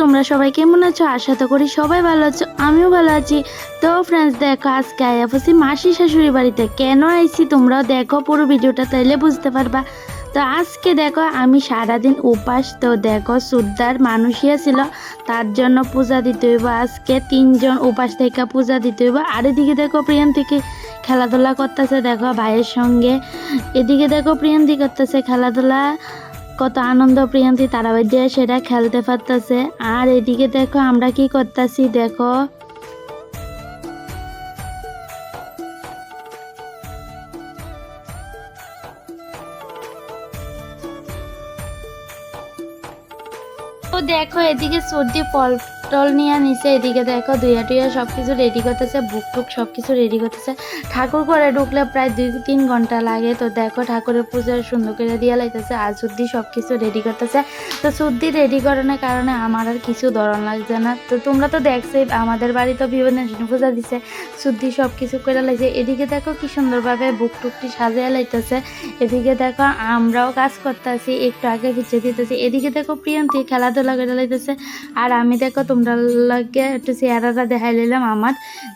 তোমরা সবাই কেমন আছো? আশা তো করি সবাই ভালো আছো, আমিও ভালো আছি। তো ফ্রেন্ডস দেখো, আজকে আইয়াফসি মাসি শাশুড়ি বাড়িতে। কেন আইছি তোমরাও দেখো, পুরো ভিডিওটা তাইলে বুঝতে পারবা। তো আজকে দেখো, আমি সারাদিন উপাস, তো দেখো সুদ্দার মানুষই ছিল তার জন্য পূজা দিতে হইব। আজকে তিনজন উপাস থেকে পূজা দিতে হইব। আর এদিকে দেখো, প্রিয়ান্তিকে খেলাধুলা করতেছে, দেখো, ভাইয়ের সঙ্গে। এদিকে দেখো, প্রিয়ান্তি করতেছে খেলাধুলা। কত আনন্দ প্রিয়ান্তি তারাবাই দিয়ে সেটা খেলতে পারতেছে। আর এদিকে দেখো আমরা কি করতেছি, দেখো। দেখো এদিকে সর্দি ফল টল নিয়ে নিছে, এদিকে দেখো দুইয়া টুইয়া সব কিছু রেডি করতেছে বুক টুক সব কিছু রেডি করতেছে। ঠাকুর ঘরে ঢুকলে প্রায় দুই তিন ঘণ্টা লাগে। তো দেখো ঠাকুরের পুজো সুন্দর করে দিয়া লাইতেছে, আর সুদ্দি সব কিছু রেডি করতেছে। তো সুদ্দি রেডি করানোর কারণে আমার আর কিছু ধরন লাগছে না। তো তোমরা তো দেখছোই, আমাদের বাড়ি তো বিভিন্ন পূজা দিছে সুদ্দি সব কিছু করে লাইছে। এদিকে দেখো কি সুন্দরভাবে বুক টুকটি সাজিয়ে লাইতেছে। এদিকে দেখো আমরাও কাজ করতেছি, একটু আগে পিছিয়ে দিতেছি। এদিকে দেখো প্রিয়ন্তি খেলাধুলা করে লাইতেছে। আর আমি দেখো তোমরা লাগে একটু চেহারাটা দেখাই নিলাম আমার।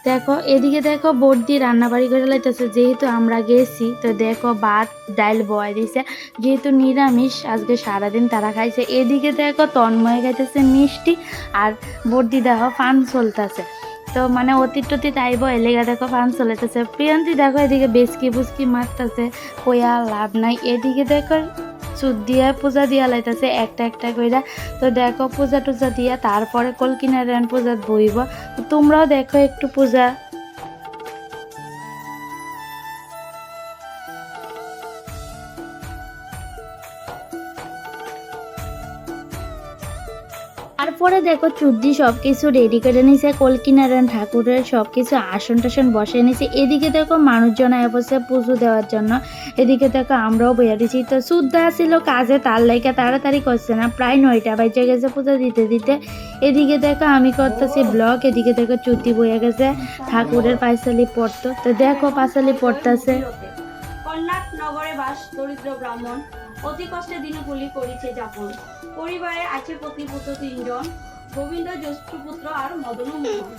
দেখো, এদিকে দেখো বোট দিয়ে রান্নাবাড়ি করে লাইতেছে, যেহেতু আমরা গেছি, তো দেখো ভাত, ডাল বয় দিছে। যেহেতু নিরামিষ, আজকে সারাদিন তারা খাইছে। এদিকে দেখো তন্ময় খাইতেছে মিষ্টি, আর বর্দি দেখো ফান চলতেছে। তো মানে অতীত টতীত আইব এলেগা দেখো ফান চলেতেছে প্রিয়ন্তি দেখো এদিকে বেসকি বুসকি মারতেছে, কইয়া লাভ নাই। এদিকে দেখো সুদ দিয়া পূজা দিয়া লাইতেছে, একটা একটা কইরা। তো দেখো পূজা টুজা দিয়া, তারপরে কলকিনারায়ণ পূজা বইব তোমরাও দেখো একটু পূজা। তারপরে দেখো চুদ্দি সব কিছু রেডি করে নিছে, কলকিনারায়ণ ঠাকুরের সব কিছু আসন টাসন বসে নিছে। এদিকে দেখো মানুষজন আয় বসে পুজো দেওয়ার জন্য। এদিকে দেখো আমরাও বইয়া দিছি। তো শুদ্ধ ছিল কাজে, তার লাইকা তাড়াতাড়ি করছে না, প্রায় নয়টা বাজে গেছে পুজো দিতে দিতে। এদিকে দেখো আমি করতেছি ব্লগ এদিকে দেখো চুতি বইয়া গেছে, ঠাকুরের পাইসালি পড়তো। তো দেখো পাইসালি পড়তেছে। কর্ণাট নগরে বাস, দরিদ্র ব্রাহ্মণ, অতি কষ্টে দিনগুলি করিছে যাপন। পরিবারে আছে পত্নীপুত্র তিনজন, গোবিন্দ জ্যেষ্ঠ পুত্র আর মদন মোহন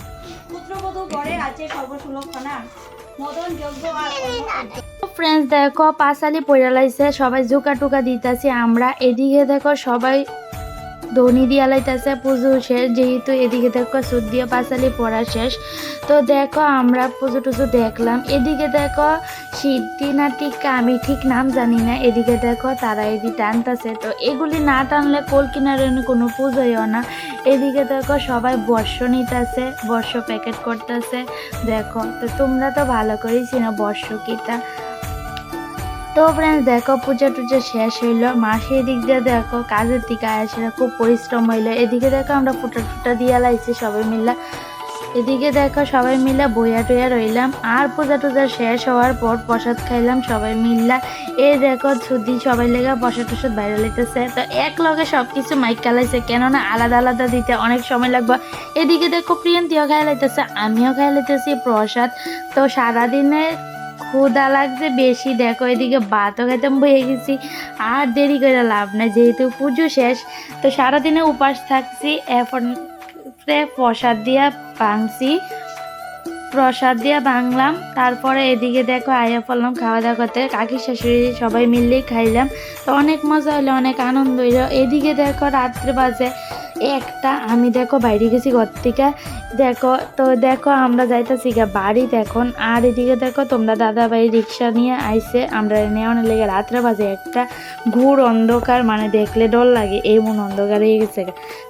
পুত্রবধূ গড়ে আছে সর্বসুলক্ষণা, মদন, যজ্ঞ আর ফ্রেন্ডস দেখো, পাঁচালি পড়ে লাইছে, সবাই জোকা টুকা দিতেছি, আমরা এদিকে দেখো, সবাই ধনি দিয়া লাইতেছে, পুজো শেষ, যেহেতু এদিকে দেখো সুদ দিয়ে পাঁচালি পড়া শেষ। তো দেখো আমরা পুজো টুজো দেখলাম। এদিকে দেখো সিদ্ধি না টিকা আমি ঠিক নাম জানি না। এদিকে দেখো তারা এদি টানতেছে। তো এগুলি না টানলে কোল কিনারে কোনো পুজোইও না। এদিকে দেখো সবাই বর্ষ নিতেছে, বর্ষ প্যাকেট করতেছে। দেখো, তো তোমরা তো ভালো করেই চিনো বর্ষ কিটা। তো ফ্রেন্ডস দেখো পূজা টুজা শেষ হইল। মাসে এদিক দিয়ে দেখো কাজের দিকে আসে খুব পরিশ্রম হইল। এদিকে দেখো আমরা ফুটা টুটা দিয়ে লাইছি সবাই মিলে। এদিকে দেখো সবাই মিলে বইয়া টইয়া রইলাম। আর পূজা টুজা শেষ হওয়ার পর প্রসাদ খাইলাম সবাই মিললা এ দেখো ছুটি সবাই লেগে প্রসাদ টসাদ বাইরে লাইতেছে। তো এক লগে সব কিছু মাইক কালাইছে, কেননা আলাদা আলাদা দিতে অনেক সময় লাগবে। এদিকে দেখো প্রিয়ন্তীও খাই লাইতেছে, আমিও খাই লাইতেছি প্রসাদ। তো সারাদিনে ক্ষুদা লাগছে বেশি। দেখো, এদিকে ভাতও খাইতে বয়ে গেছি। আর দেরি করে লাভ নাই, যেহেতু পুজো শেষ, তো সারাদিনে উপাস থাকছি। এখন প্রসাদ দিয়া ভাঙছি। প্রসাদ দিয়া ভাঙলাম। তারপরে এদিকে দেখো, আয়া পড়লাম খাওয়া দাওয়া করতে। কাকি শাশুড়ি সবাই মিললেই খাইলাম। তো অনেক মজা হইল অনেক আনন্দ হইল। এদিকে দেখো, রাত্রে বাজে। একটা, আমি দেখো বাইরে গেছি ঘর থেকে। দেখো, তো দেখো আমরা যাইতেছি গা বাড়িতে এখন আর এদিকে দেখো তোমরা দাদা ভাই রিক্সা নিয়ে আইসে, আমরা নেওয়ার লেগে রাত্রে বাজে একটা। ঘুর অন্ধকার মানে দেখলে ডর লাগে, এমন অন্ধকার হয়ে গেছে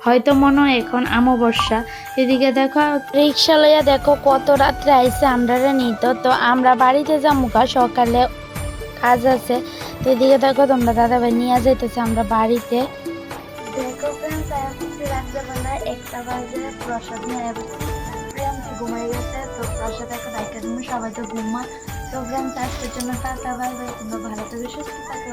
হয়তো মনে হয় এখন আমবর্ষা এদিকে দেখো রিক্সা লইয়া দেখো কত রাত্রে আইসে আমরা নিত। তো আমরা বাড়িতে যামুকা সকালে কাজ আছে। তো এদিকে দেখো তোমরা দাদা ভাই নিয়ে যাইতেছে আমরা বাড়িতে। রাত্রেবেলায় একটা বাজে প্রসাদ নিয়ে প্রেম ঘুমাই গেছে। তো প্রসাদ একটা বাইকের সবাই তো ঘুমায়। তো ফ্রেন্ডস আজকের জন্য টাটা তোমরা ভালো থাকবে সুস্থ থাকো।